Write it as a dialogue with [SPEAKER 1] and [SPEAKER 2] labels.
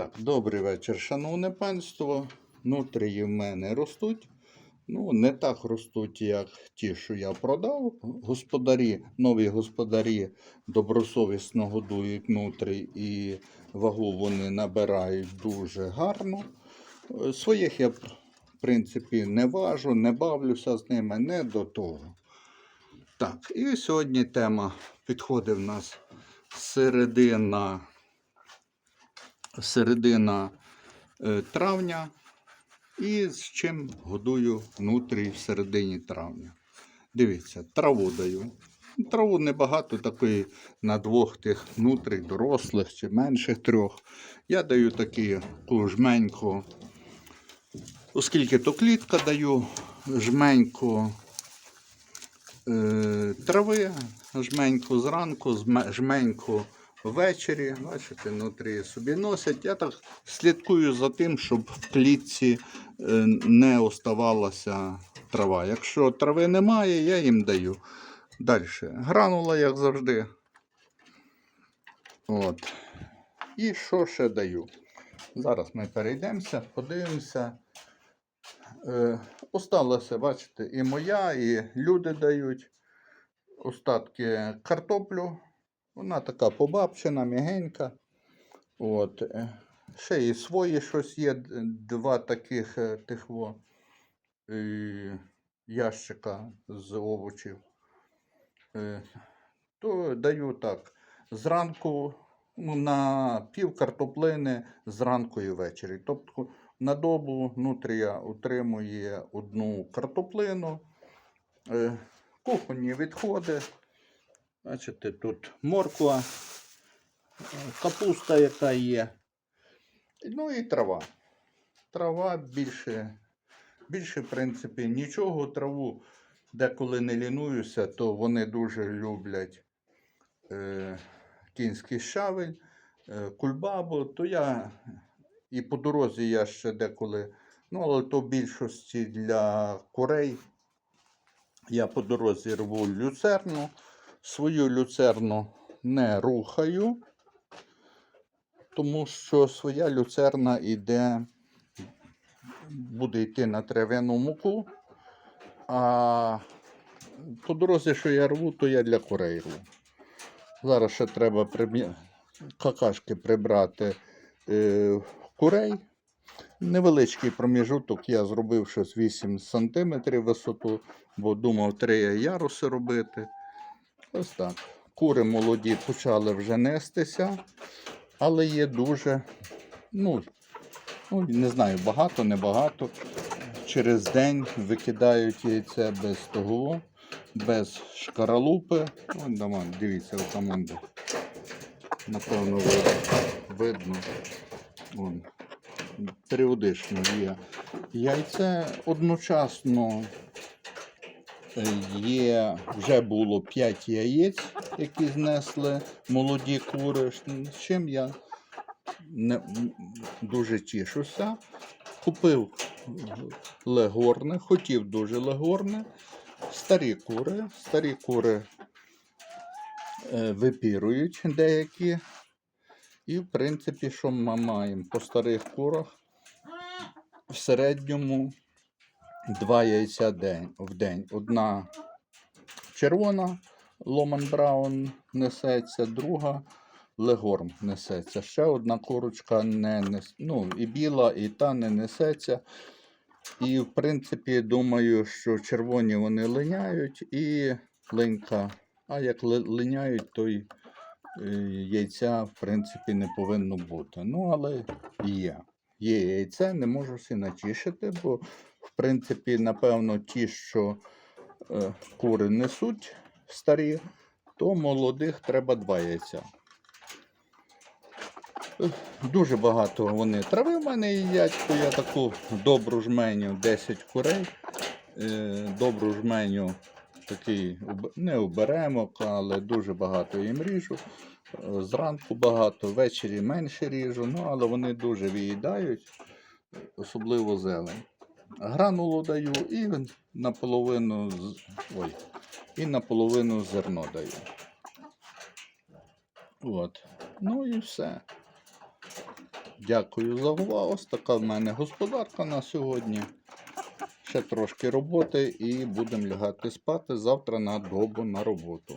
[SPEAKER 1] Так, добрий вечір, шановне панство. Нутрії в мене ростуть. Ну, не так ростуть, як ті, що я продав. Господарі, нові господарі добросовісно годують нутрій і вагу вони набирають дуже гарно. Е, Своїх я, в принципі, не важу, не бавлюся з ними, не до того. Так, і сьогодні тема підходить в нас середина середина е, травня. І з чим годую внутрі в середині травня. Дивіться, траву даю. Траву небагато такої на двох тих внутріх, дорослих чи менших трьох. Я даю такі жменьку, оскільки то клітка даю, жменьку е, трави, жменьку зранку, жменьку ввечері. Бачите, внутрі собі носять. Я так слідкую за тим, щоб в клітці е, не оставалася трава. Якщо трави немає, я їм даю. Далі. Гранула, як завжди. От. І що ще даю? Зараз ми перейдемося, подивимося. Е, осталося, бачите, і моя, і люди дають остатки картоплю. Вона така побабчена, м'ягенька. От. е, Ще і свої щось є, два таких е, тих во, е, ящика з овочів. То даю так. Зранку ну, на пів картоплини зранку і ввечері. Тобто на добу нутрія утримує одну картоплину, кухонні відходи. Бачите, тут морква, е, капуста, яка є. Ну і трава. Трава більше, більше, в принципі, нічого. Траву, деколи не лінуюся, то вони дуже люблять е, кінський щавель, е, кульбабу, то я і по дорозі я ще деколи, ну, але то в більшості для курей. Я по дорозі рву люцерну. Свою люцерну не рухаю, тому що своя люцерна йде, буде йти на трав'яну муку, а по дорозі, що я рву, то я для курей рву. Зараз ще треба прибі... какашки прибрати е, курей. Невеличкий проміжуток я зробив щось 8 см висоту, бо думав 3 яруси робити. Ось так. Кури молоді почали вже нестися, але є дуже, ну, ну не знаю, багато, небагато. Через день викидають яйце без того, без шкаралупи. Вон давай, дивіться, там де. Напевно, видно. Вон. Періодично є. Яйце одночасно Є, вже було 5 яєць, які знесли молоді кури, з чим я не, дуже тішуся. Купив легорне, хотів дуже легорне. Старі кури. Старі кури е, випірують деякі. І, в принципі, що ми маємо по старих курах? В середньому два яйця в день. Одна червона Ломан Браун несеться, друга Легорм несеться. Ще одна курочка не нес... ну, і біла, і та не несеться. І, в принципі, думаю, що червоні вони линяють і ленька. А як линяють, то й е, яйця, в принципі, не повинно бути. Ну, але є. Є яйце, не можу всі натішити, бо в принципі, напевно, ті, що е, кури несуть старі, то молодих треба два яйця. Дуже багато вони трави в мене їдять, то я таку добру жменю 10 курей. е, Добру жменю такий не оберемок, але дуже багато їм ріжу. Зранку багато, ввечері менше ріжу, ну але вони дуже виїдають, особливо зелень. Гранулу даю і наполовину, ой, і наполовину зерно даю. От. Ну і все. дякую за увагу. Така в мене господарка на сьогодні. Ще трошки роботи і будемо лягати спати завтра на добу на роботу.